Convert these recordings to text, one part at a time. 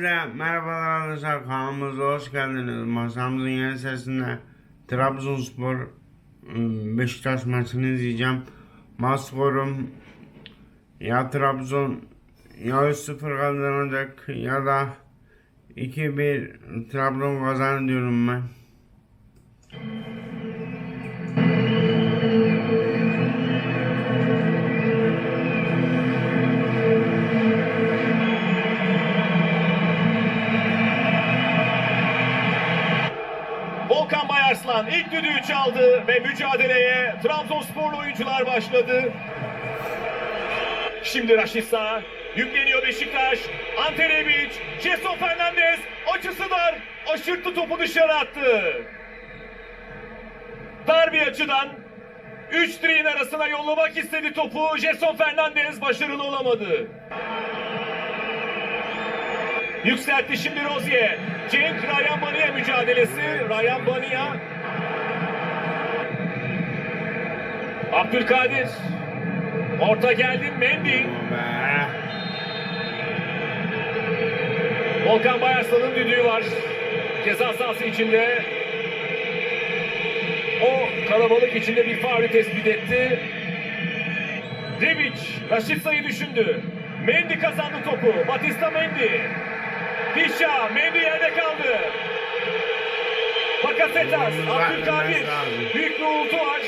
Herkese merhabalar arkadaşlar kanalımıza hoş geldiniz. Masamızın yeni sesinde Trabzonspor ıı, Beşiktaş maçını izleyeceğim. Maç ya Trabzon ya 3-0 kazanacak ya da 2-1 Trabzon kazanır diyorum ben. Düdüğü çaldı ve mücadeleye Trabzonsporlu oyuncular başladı. Şimdi Raşit Sağ, yükleniyor Beşiktaş. Ante Rebic, Jason Fernandez açısı dar, aşırttı topu dışarı attı. Dar bir açıdan 3 direğin arasına yollamak istedi topu. Jason Fernandez başarılı olamadı. Yükseltti şimdi Rozier. Cenk Ryan Bania mücadelesi. Ryan Bania. Abdülkadir. Orta geldi Mendy. Volkan Bayarslan'ın düdüğü var. Ceza sahası içinde. O kalabalık içinde bir faulü tespit etti. Rebic, Raşit sayı düşündü. Mendy kazandı topu. Batista Mendy. Fişa, Mendy yerde kaldı. Bakasetas, Abdülkadir. Büyük bir uğultu var.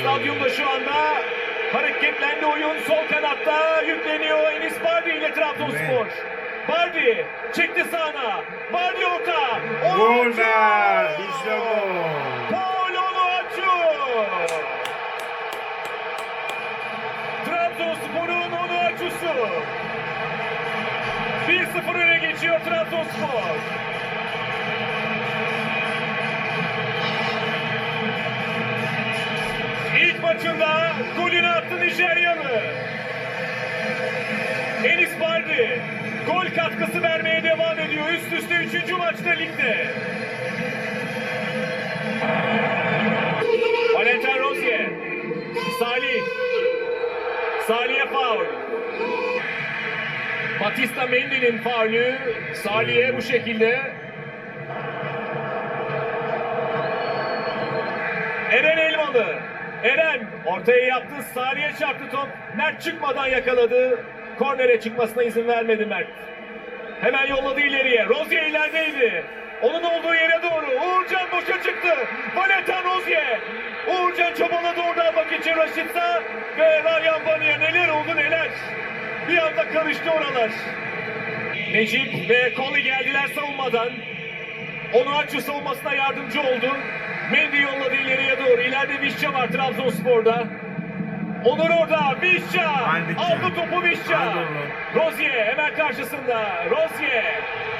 Stadyumda şu anda hareketlendi oyun. Sol kanatta yükleniyor Enis Bardi ile Trabzonspor. Bardi çekti sağına. Bardi orta. Gol be! İşte bu. Gol Onuachu! Trabzonspor'un Onuachu'su. 1-0 öne geçiyor Trabzonspor. Maçında golünü attı Nijeryalı. Enis Bardi gol katkısı vermeye devam ediyor. Üst üste üçüncü maçta ligde. Valentin Rozier. Salih. Salih'e faul. Batista Mendy'nin faulü. Salih'e bu şekilde. Eren Elmalı. Eren ortaya yaptı. Salih'e çarptı top. Mert çıkmadan yakaladı. Kornere çıkmasına izin vermedi Mert. Hemen yolladı ileriye. Rozier ilerideydi. Onun olduğu yere doğru. Uğurcan boşa çıktı. Valentin Rozier. Uğurcan çabaladı orada almak için Raşit Sağ ve Ryan Baniye. Neler oldu neler. Bir anda karıştı oralar. Necip ve Koli geldiler savunmadan. Onu açı savunmasına yardımcı oldu. Mendy yolladı ileriye doğru. İleride Vişça var Trabzonspor'da. Onur orada. Vişça. Aldı topu Vişça. Rozier hemen karşısında. Rozier.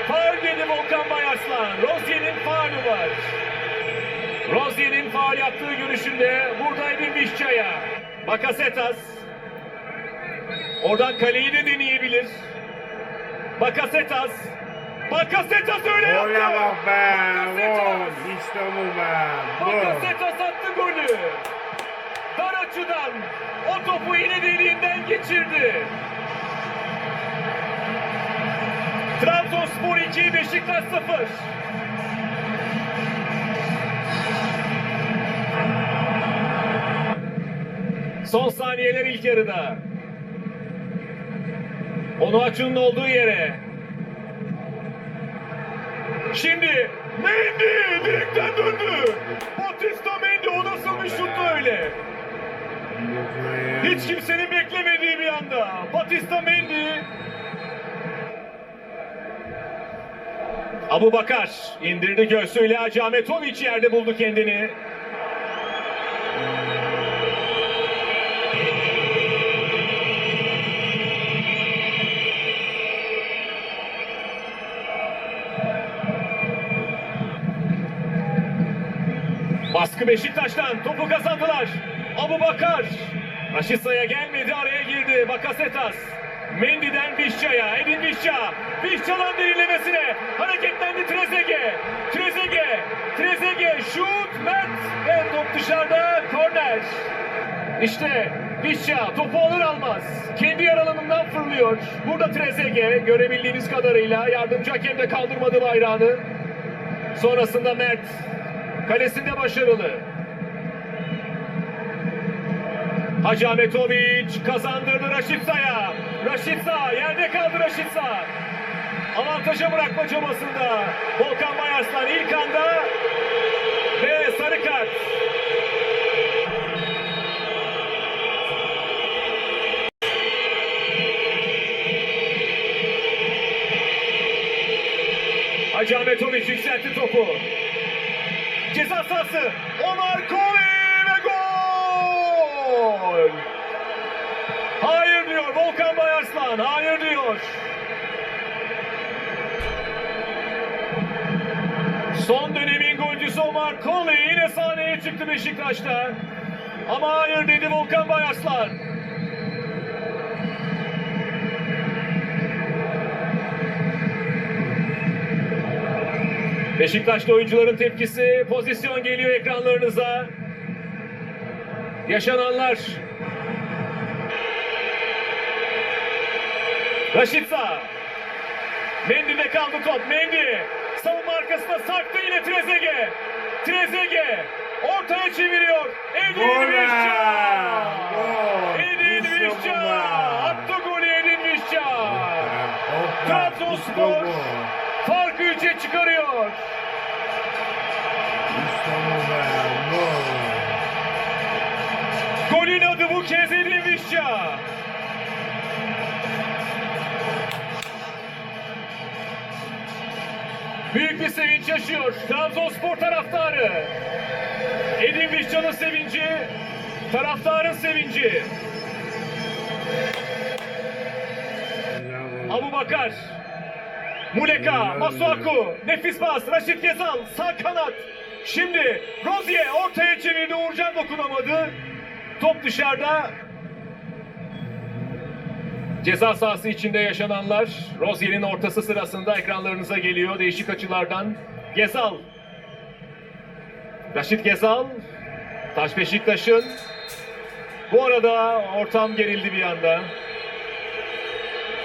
Faul dedi Volkan Bayarslan. Rozier'in faulü var. Rozier'in faul yaptığı görüşünde burada Edin Vişça'ya. Bakasetas. Oradan kaleyi de deneyebilir. Bakasetas. Bakasetas öyle yaptı. Gole bak be. Gol. Bakasetas. İşte bu be. Bu. Bakasetas attı golü. Dar açıdan o topu yine deliğinden geçirdi. Trabzonspor 2, Beşiktaş 0. Son saniyeler ilk yarıda. Onu açının olduğu yere. Şimdi Mendy direkten döndü. Batista Mendy o nasıl bir şuttu öyle? Hiç kimsenin beklemediği bir anda. Batista Mendy. Abu Bakar indirdi göğsüyle Hacı Ahmetoviç yerde buldu kendini. Baskı Beşiktaş'tan topu kazandılar. Abu Bakar. Raşitsa'ya gelmedi araya girdi. Bakasetas. Mendy'den Vişça'ya. Edin Vişça. Vişça'dan derinlemesine. Hareketlendi Trezege. Trezege. Trezege. Şut. Mert. Ve top dışarıda. Korner. İşte Vişça topu alır almaz. Kendi yer alanından fırlıyor. Burada Trezeguet görebildiğimiz kadarıyla yardımcı hakem de kaldırmadı bayrağını. Sonrasında Mert kalesinde başarılı. Hacı Ahmetoviç kazandırdı Raşitsa'ya. Raşitsa yerde kaldı Raşitsa. Avantaja bırakma çabasında. Volkan Bayarslan ilk anda ve sarı kart. Hacı Ahmetoviç yükseltti topu. Ceza sahası. Omar Koli ve gol. Hayır diyor Volkan Bayarslan. Hayır diyor. Son dönemin golcüsü Omar Koli yine sahneye çıktı Beşiktaş'ta. Ama hayır dedi Volkan Bayarslan. Beşiktaş'ta oyuncuların tepkisi, pozisyon geliyor ekranlarınıza. Yaşananlar. Raşitsa. Mendy'de kaldı top. Mendy. Savunma arkasında sarktı yine Trezeguet. Trezeguet. Ortaya çeviriyor. Edin! Vişça. Edin Vişça. Attı golü Edin Vişça. Trabzonspor. Farkı üçe çıkarıyor. Golün adı bu kez Edin Vişça. Büyük bir sevinç yaşıyor Trabzonspor taraftarı. Edin Vişça'nın sevinci, taraftarın sevinci. Abu Bakar. Muleka, Masuaku, nefis pas, Raşit Gezal, sağ kanat. Şimdi Rozier ortaya çevirdi, Uğurcan dokunamadı. Top dışarıda. Ceza sahası içinde yaşananlar Rozier'in ortası sırasında ekranlarınıza geliyor değişik açılardan. Gezal. Raşit Gezal. Taş Beşiktaş'ın. Bu arada ortam gerildi bir anda.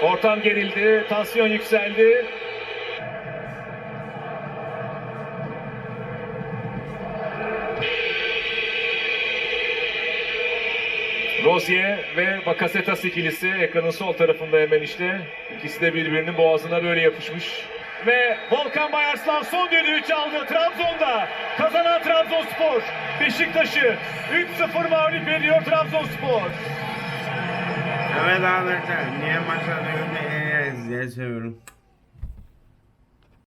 Ortam gerildi, tansiyon yükseldi. Rozier ve Bakasetas ikilisi ekranın sol tarafında hemen işte. İkisi de birbirinin boğazına böyle yapışmış. Ve Volkan Bayarslan son düdüğü çaldı Trabzon'da. Kazanan Trabzonspor. Beşiktaş'ı 3-0 mağlup ediyor Trabzonspor. Evet arkadaşlar niye maçları izleyelim diye seviyorum.